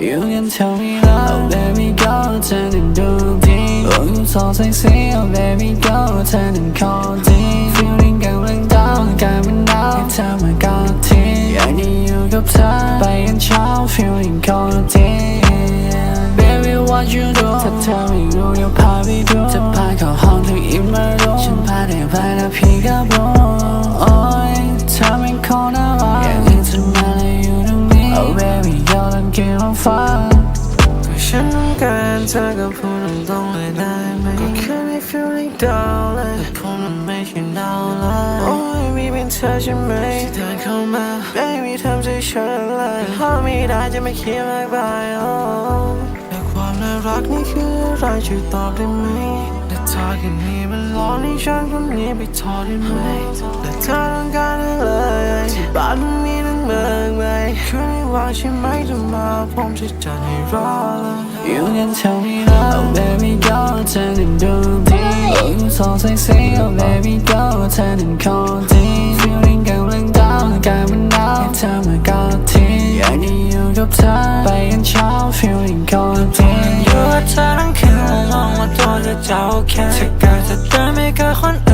You can tell me love baby go เธอนั้นดูดี Oh you so sexy oh baby go เธอนั้นคอดี Feeling กำลังดาวกลายเป็นดาวให้เธอมากอดทีอยากได้อยู่กับเธอไปกันเช้า Feeling คอดี Baby what you do ถ้าเธอไม่รู้เดี๋ยวพาไปดูจะพาเข้าห้องเธออิ่มมาดูฉันพาเธอไปแล้วพี่ก็รู้โ girl I'm giving fun ก็ฉันต้องการเธอก็พูดตรงๆเลยได้ไหมก็แค่ไม่ feeling down เลยแต่ผมมันไม่ใช่ดาวเลยโอ้ยมีเป็นเธอใช่ไหมที่เดินเข้ามา baby ทำใจฉันเลยพอไม่ได้จะไม่คิดมากไป oh แต่ความน่ารักนี่คืออะไรช่วยตอบได้ไหมแต่เธอแค่นี้มันร้อนให้ฉันคนนี้ไปทอดได้ไหมแต่เธอต้องการอะไรที่บ้าน ว่างใช่ไหมจะมาผมจะจัดให้รอเลย You can tell me love baby girl เธอนั้นดูดี Oh you so sexy oh baby girl เธอนั้นคอดี Feeling กำลังดาวกลายเป็นดาวให้เธอมากอดทีอยากได้อยู่กับเธอไปกันเช้า Feeling คอดีอยู่กับเธอทั้งคืนมองว่าตัวจะจะโอเคถ้าเกิดจะเดินไม่กับคนอื่น